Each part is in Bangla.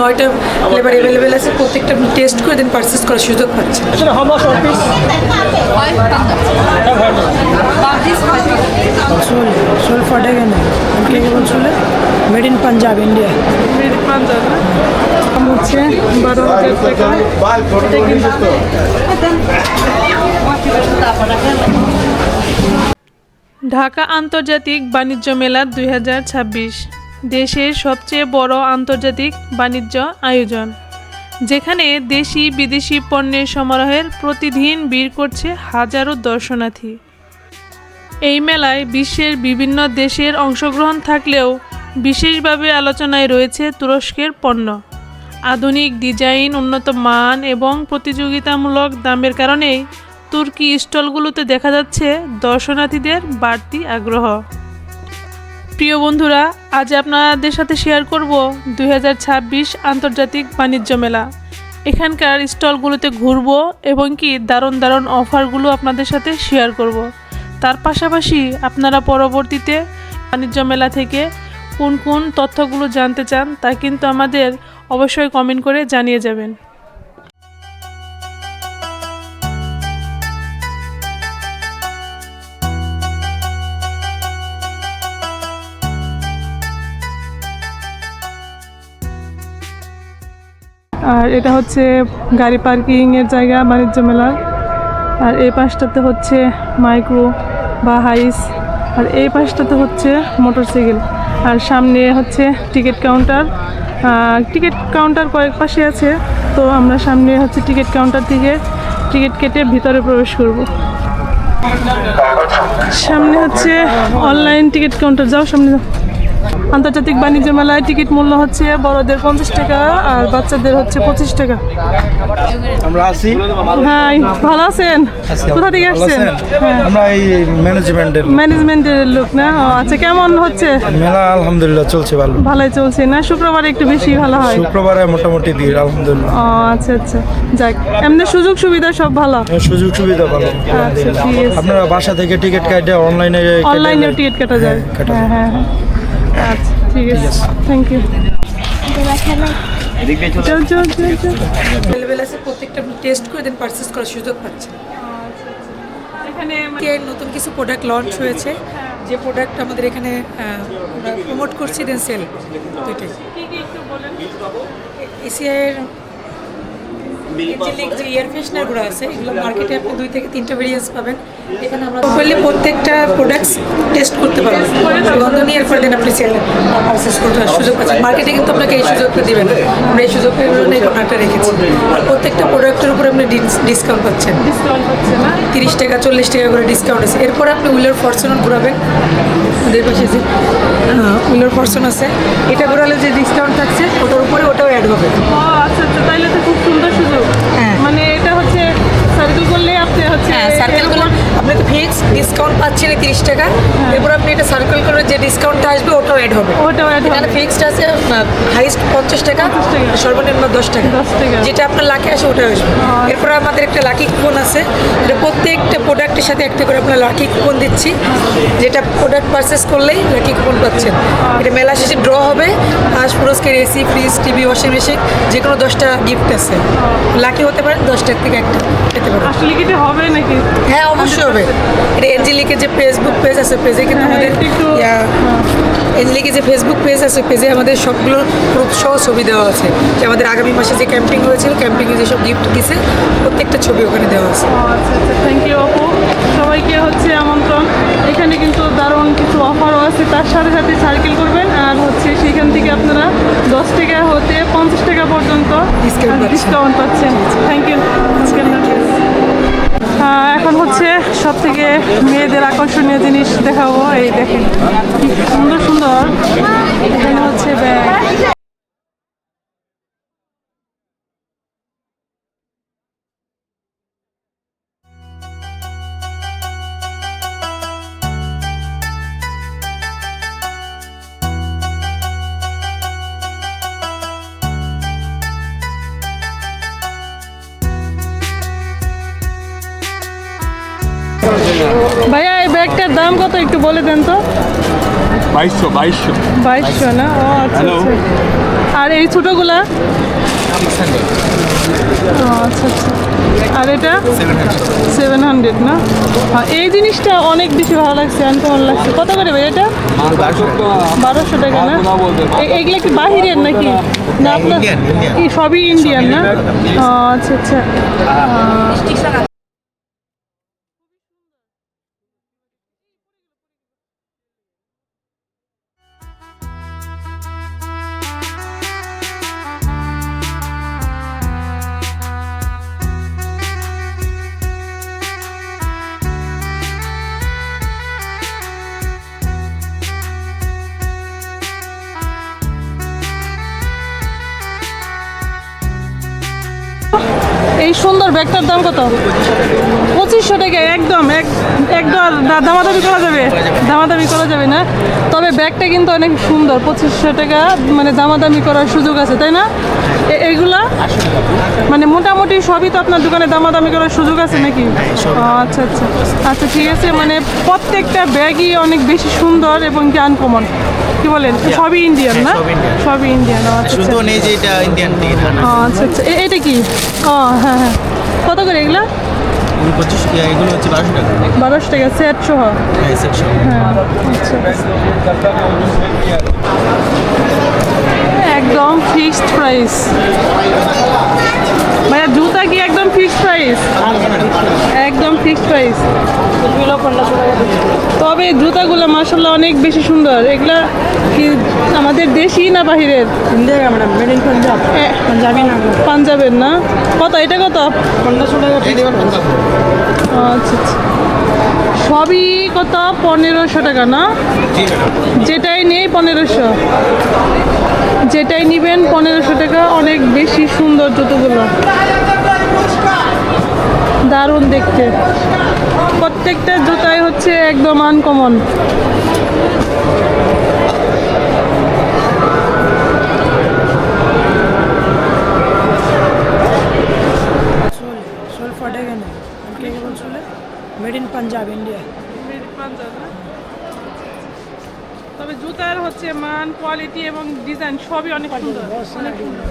নয়টা ফ্লেভার অ্যাভেলেবেল আছে প্রত্যেকটা টেস্ট করে দেন পারচেস করার সুযোগ পাচ্ছেন সোল সোল ফাটেগা না কে কেমন মেড ইন পাঞ্জাব ইন্ডিয়া হচ্ছে বারো হাজার টাকা। ঢাকা আন্তর্জাতিক বাণিজ্য মেলা দুই হাজার ছাব্বিশ। দেশের সবচেয়ে বড় আন্তর্জাতিক বাণিজ্য আয়োজন, যেখানে দেশি বিদেশি পণ্যের সমারোহের প্রতিদিন ভিড় করছে হাজারো দর্শনার্থী। এই মেলায় বিশ্বের বিভিন্ন দেশের অংশগ্রহণ থাকলেও বিশেষভাবে আলোচনায় রয়েছে তুরস্কের পণ্য। আধুনিক ডিজাইন, উন্নত মান এবং প্রতিযোগিতামূলক দামের কারণেই তুর্কি স্টলগুলোতে দেখা যাচ্ছে দর্শনার্থীদের বাড়তি আগ্রহ। প্রিয় বন্ধুরা, আজ আপনাদের সাথে শেয়ার করব দু হাজার ছাব্বিশ আন্তর্জাতিক বাণিজ্য মেলা এখানকার স্টলগুলোতে ঘুরবো এবং কি দারুণ দারুণ অফারগুলো আপনাদের সাথে শেয়ার করব। তার পাশাপাশি আপনারা পরবর্তীতে বাণিজ্য মেলা থেকে কোন কোন তথ্যগুলো জানতে চান তা কিন্তু আমাদের অবশ্যই কমেন্ট করে জানিয়ে যাবেন আর এটা হচ্ছে গাড়ি পার্কিংয়ের জায়গা, বাণিজ্য মেলার আর এই পাশটাতে হচ্ছে মাইক্রো বা হাইস। আর এই পাশটাতে হচ্ছে মোটরসাইকেল। আর সামনে হচ্ছে টিকিট কাউন্টার। টিকিট কাউন্টার কয়েক পাশে আছে। তো আমরা সামনে হচ্ছে টিকিট কাউন্টার থেকে টিকিট কেটে ভিতরে প্রবেশ করব। সামনে হচ্ছে অনলাইন টিকিট কাউন্টার। যাও সামনে যাও। আন্তর্জাতিক বাণিজ্য মেলায় টিকিট মূল্য হচ্ছে বড়দের পঞ্চাশ টাকা আর বাচ্চাদের হচ্ছে পঁচিশ টাকা। আমরা আছি। হ্যাঁ ভালো আছেন? কোথা থেকে আসছেন? হ্যাঁ। আমরা এই ম্যানেজমেন্টের ম্যানেজমেন্টের লোক না? আচ্ছা কেমন হচ্ছে? মেলা আলহামদুলিল্লাহ চলছে ভালো। ভালোই চলছে না? শুক্রবার একটু বেশি ভালো হয়? শুক্রবারে মোটামুটি ভিড় আলহামদুলিল্লাহ। ও আচ্ছা আচ্ছা। যাক এমনি সুযোগ সুবিধা সব ভালো? সুযোগ সুবিধা ভালো। আচ্ছা আপনারা বাসা থেকে টিকিট কাটে অনলাইনে অনলাইনেও টিকিট কাটা যায়। হ্যাঁ হ্যাঁ হ্যাঁ। আচ্ছা ঠিক আছে। থ্যাংক ইউ চল চল চল চল অ্যাভেলেবেল আছে। প্রত্যেকটা আপনি টেস্ট করে দেন পারচেস করার সুযোগ পাচ্ছেন এখানে কে নতুন কিছু প্রোডাক্ট লঞ্চ হয়েছে যে প্রোডাক্ট আমাদের এখানে প্রমোট করছি দেন সেল দুইটাই কি কি একটু বলেন? এসিআইয়ের এঞ্জেলিক যে এয়ার ফ্রেশনারগুলো আছে এগুলো মার্কেটে আপনি দুই থেকে তিনটা ভেরিয়েন্স পাবেন। এখানে আমরা প্রপারলি প্রত্যেকটা প্রোডাক্টস টেস্ট করতে পারবেন গন্ধ নিয়ে এরপর দেন আপনি সেল পারচেস করতে সুযোগ পাচ্ছেন মার্কেটে কিন্তু আপনাকে এই সুযোগটা দেবেন। আমরা এই জন্য এই প্রোডাক্টটা রেখেছি। আর প্রত্যেকটা প্রোডাক্টের উপরে আপনি ডিসকাউন্ট পাচ্ছেন। ডিসকাউন্ট হচ্ছে না তিরিশ টাকা চল্লিশ টাকা করে ডিসকাউন্ট আছে। এরপরে আপনি উইলার ফরচুনার ঘুরাবেন। ওদের পাশে যে উইলার ফরচুন আছে এটা ঘোরালে যে ডিসকাউন্ট থাকছে ওটার উপরে ওটাও অ্যাড হবে। আচ্ছা আচ্ছা তাইলে তো খুব সুন্দর সুযোগ। মানে এটা সার্কেল করলে আপনি হ্যাঁ তো ফিক্স ডিসকাউন্ট পাচ্ছেন এই তিরিশ টাকা। এরপর আপনি এটা সার্কেল করে যে ডিসকাউন্টটা আসবে ওটাও অ্যাড হবে। ওটাও অ্যাড হবে। ফিক্সড আছে হাইস্ট পঞ্চাশ টাকা। সর্বনিম্ন দশ টাকা। যেটা আপনার লাখে আসে ওটা আসবে। এরপর আমাদের একটা লাকি কুপন আছে। এটা প্রত্যেকটা প্রোডাক্টের সাথে একটা করে আপনার লাকি কুপন দিচ্ছি। যেটা প্রোডাক্ট পারচেস করলেই লাকি কুপন পাচ্ছেন। এটা মেলা শেষে ড্র হবে। আর পুরস্কার AC fridge TV washing machine যে কোনো দশটা গিফট আছে। লাকি হতে পারে দশটার থেকে একটা পেতে পারেন আসলে কি এটা হবে নাকি? হ্যাঁ অবশ্যই হবে। এটা এঞ্জেলিকের যে ফেসবুক পেজ আছে পেজে কিন্তু হ্যাঁ, আমাদের এঞ্জেলিকের যে ফেসবুক পেজ আছে পেজে আমাদের সবগুলো প্রুফ সহ ছবি দেওয়া আছে। যে আমাদের আগামী মাসে যে ক্যাম্পিং হয়েছিল ক্যাম্পিংয়ে যেসব গিফট দিছে প্রত্যেকটা ছবি ওখানে দেওয়া আছে। আচ্ছা আচ্ছা থ্যাংক ইউ আপু। সবাইকে হচ্ছে আমন্ত্রণ। এখানে কিন্তু দারুণ কিছু অফারও আছে। তার সাথে সাথে সার্কেল করবেন। আর হচ্ছে সেখান থেকে আপনারা দশ টাকা হতে পঞ্চাশ টাকা পর্যন্ত ডিসকাউন্ট পাচ্ছেন। থ্যাংক ইউ এখন হচ্ছে সব থেকে মেয়েদের আকর্ষণীয় জিনিস দেখাবো। এই দেখেন সুন্দর সুন্দর। এখানে হচ্ছে ব্যাগ। দাম কত একটু বলে দেন তো? বাইশশো বাইশশো। বাইশশো না? ও আচ্ছা আচ্ছা। আর এই ছোটোগুলা? ও, আচ্ছা আচ্ছা। আর এটা? সেভেন হান্ড্রেড না? আর এই জিনিসটা অনেক বেশি ভালো লাগছে আনকমন লাগছে? কত করে ভাই এটা? বারোশো টাকা না? এ- এগুলা কি বাহিরের নাকি? না আপনার সবই ইন্ডিয়ান না? আচ্ছা আচ্ছা। সুন্দর ব্যাগটার দাম কত? পঁচিশশো টাকা একদম এক একদম দামাদামি করা যাবে দামাদামি করা যাবে না। তবে ব্যাগটা কিন্তু অনেক সুন্দর পঁচিশশো টাকা মানে দামাদামি করার সুযোগ আছে তাই না? এ- এইগুলা মানে মোটামুটি সবই তো আপনার দোকানে দামাদামি করার সুযোগ আছে নাকি? আচ্ছা আচ্ছা। আচ্ছা ঠিক আছে মানে প্রত্যেকটা ব্যাগই অনেক বেশি সুন্দর এবং কি আনকমন কি বলেন? সবই ইন্ডিয়ান না? সবই ইন্ডিয়ান আচ্ছা আচ্ছা শুধু নেই যে এটা ইন্ডিয়ান না। আচ্ছা আচ্ছা। এটা কি? ও হ্যাঁ হ্যাঁ। কত করে এগুলা? পঁচিশ এগুলো হচ্ছে বারোশো টাকা বারোশো টাকা সেট সহ হ্যাঁ হ্যাঁ আচ্ছা একদম ফিক্সড প্রাইস ভাইয়া জুতা কি একদম ফিক্সড প্রাইস একদম ফিক্সড প্রাইস তবে জুতাগুলো মার্শাল্লাহ অনেক বেশি সুন্দর। এগুলা কি আমাদের দেশি না বাহিরের? পাঞ্জাবের না? কত? এটা কত? আচ্ছা, আচ্ছা সবই কত? পনেরোশো টাকা না? যেটাই নেই পনেরোশো। যেটাই নিবেন পনেরোশো টাকা অনেক বেশি সুন্দর জুতোগুলো। দারুণ দেখতে। প্রত্যেকটা জুতাই হচ্ছে একদম uncommon made in Punjab India made in Punjab তবে জুতার হচ্ছে মান কোয়ালিটি এবং ডিজাইন সবই অনেক সুন্দর। অনেক সুন্দর।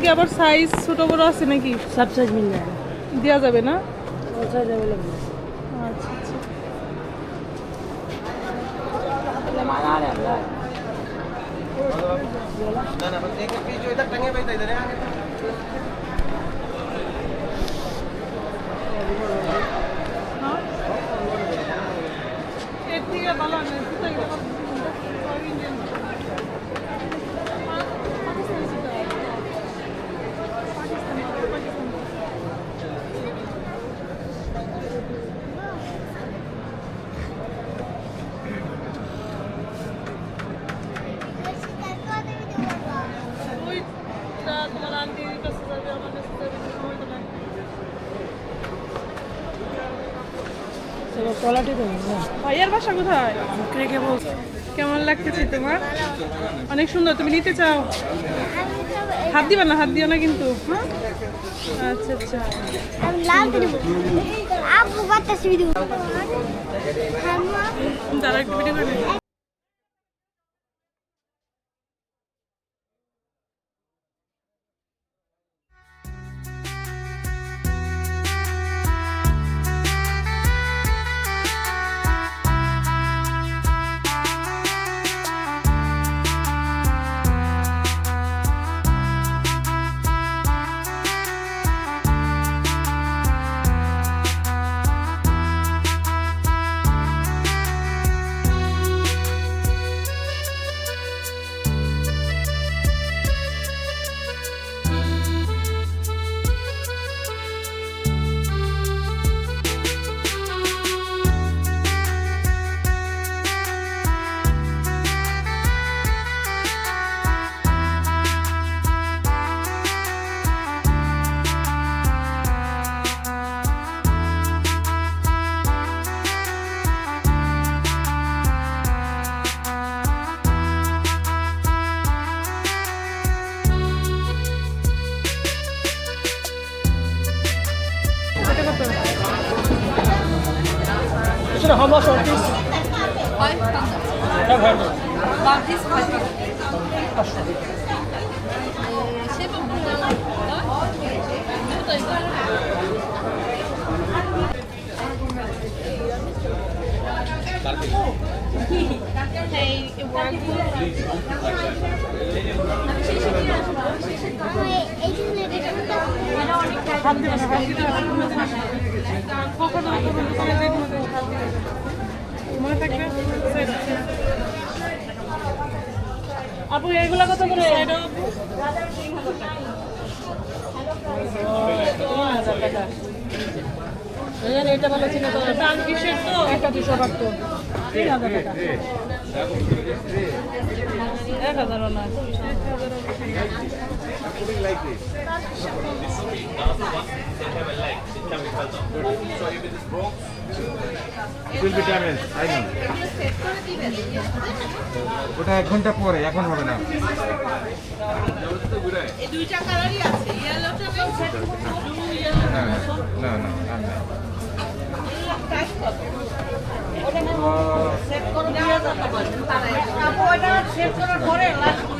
কি আবার সাইজ ছোট বড় আছে নাকি সব সাইজ মিল যায় দেওয়া যাবে না সাইজ অ্যাভেলেবল আচ্ছা আচ্ছা ভালো তলাটি ভাইয়ার বাসা কোথায়? রেখে বলছো? কেমন লাগতেছে তোমার? অনেক সুন্দর তুমি নিতে চাও? হাত দিবা না হাত দিও না কিন্তু হ্যাঁ? আচ্ছা আচ্ছা। তারা একটু ভিডিও করে sir, how much one piece? 500. 500. One piece 500. Şey bu burada. Buradayız. Hey, it worked. Ama 50 lira. Hadi bakalım. আপু এইগুলা কত করে? এটা ভালো ছিল তো। দাম কিসের তো? একটা দুশো বাক্ত তিন হাজার টাকা। এক হাজারও না ওটা এক ঘণ্টা পরে এখন হবে না না না না আর না এগুলো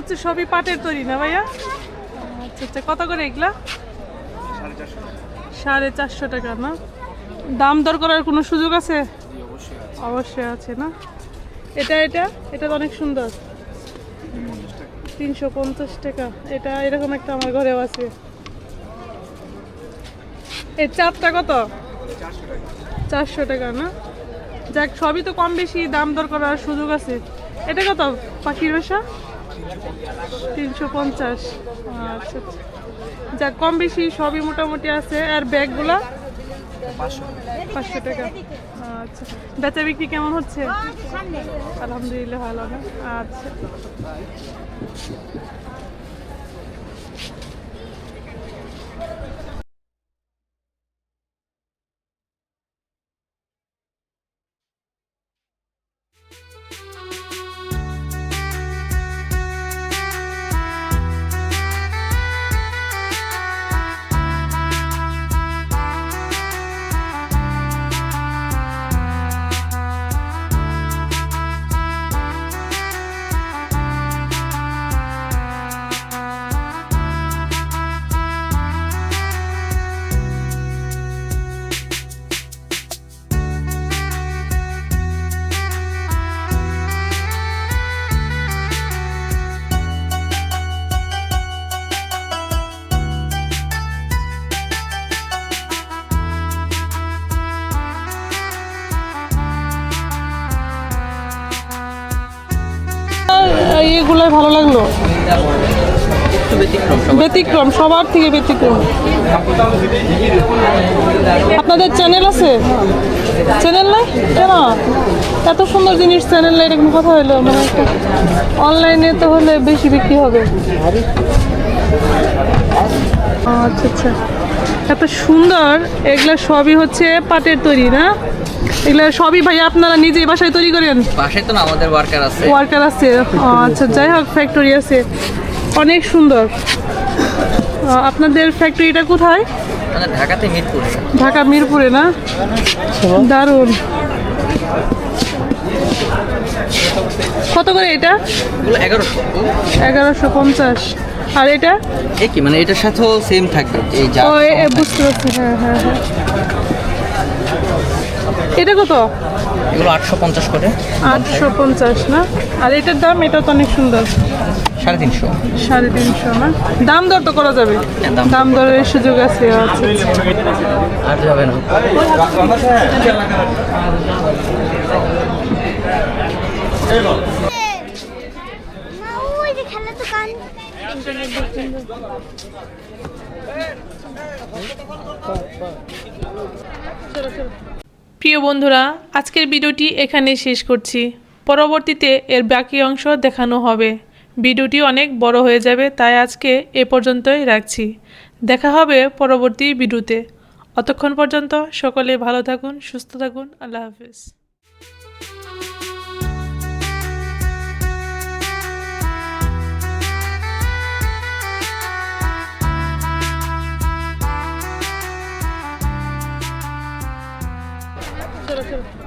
হচ্ছে সবই পাটের তৈরি না ভাইয়া? আচ্ছা আচ্ছা কত করে এগুলা? সাড়ে চারশো টাকা না? দাম দর করার কোনো সুযোগ আছে? অবশ্যই আছে। না? এটা এটা এটা তো অনেক সুন্দর। তিনশো পঞ্চাশ টাকা। এটা এরকম একটা আমার ঘরেও আছে। এই চাপটা কত? চারশো টাকা না? যাক, সবই তো কম বেশি দাম দর করার সুযোগ আছে। এটা কত? পাখির বাসা? তিনশো পঞ্চাশ। আচ্ছা আচ্ছা। যাক কম বেশি সবই মোটামুটি আছে। আর ব্যাগগুলা? পাঁচশো। টাকা। আচ্ছা। বেচা বিক্রি কেমন হচ্ছে? আলহামদুলিল্লাহ ভালো। না আচ্ছা। এগুলোই ভালো লাগল। ব্যতিক্রম, সবার থেকে ব্যতিক্রম। আপনাদের চ্যানেল আছে? চ্যানেল নাই? কেন? এত সুন্দর জিনিস চ্যানেল নাই এরকম কথা হলো? মানে অনলাইনে তো হলে বেশি বিক্রি হবে। আচ্ছা আচ্ছা। এত সুন্দর, এগুলো সবই হচ্ছে পাটের তৈরি, না? এগুলো সবই ভাই আপনারা নিজেই বাসায় তৈরি করেন? পাশে তো না আমাদের ওয়ার্কার আছে। ওয়ার্কার আছে। আচ্ছা যাই হোক ফ্যাক্টরি আছে। অনেক সুন্দর। আপনাদের ফ্যাক্টরিটা কোথায়? ঢাকাতে মিরপুরে। ঢাকা মিরপুরে না? দারুণ। কত করে এটা? এগারোশো। এগারোশো পঞ্চাশ। আর এটা? একই মানে এটার সাথেও সেম থাকবে এই যা বুঝতে পারছি হ্যাঁ হ্যাঁ হ্যাঁ। এটা কত? এগুলো আটশো পঞ্চাশ করে। আটশো পঞ্চাশ না? আর এটার দাম এটা তো অনেক সুন্দর। সাড়ে তিনশো। সাড়ে তিনশো না? দাম দর তো করা যাবে। হ্যাঁ, দাম দরের সুযোগ আছে আচ্ছা আচ্ছা। আর যাবে না। মা ওই যে খেলার দোকান প্রিয় বন্ধুরা, আজকের ভিডিওটি এখানে শেষ করছি। পরবর্তীতে এর বাকি অংশ দেখানো হবে। ভিডিওটি অনেক বড় হয়ে যাবে, তাই আজকে এ পর্যন্তই রাখছি। দেখা হবে পরবর্তী ভিডিওতে। অতক্ষণ পর্যন্ত সকলে ভালো থাকুন, সুস্থ থাকুন, আল্লাহ হাফেজ। चलो चलो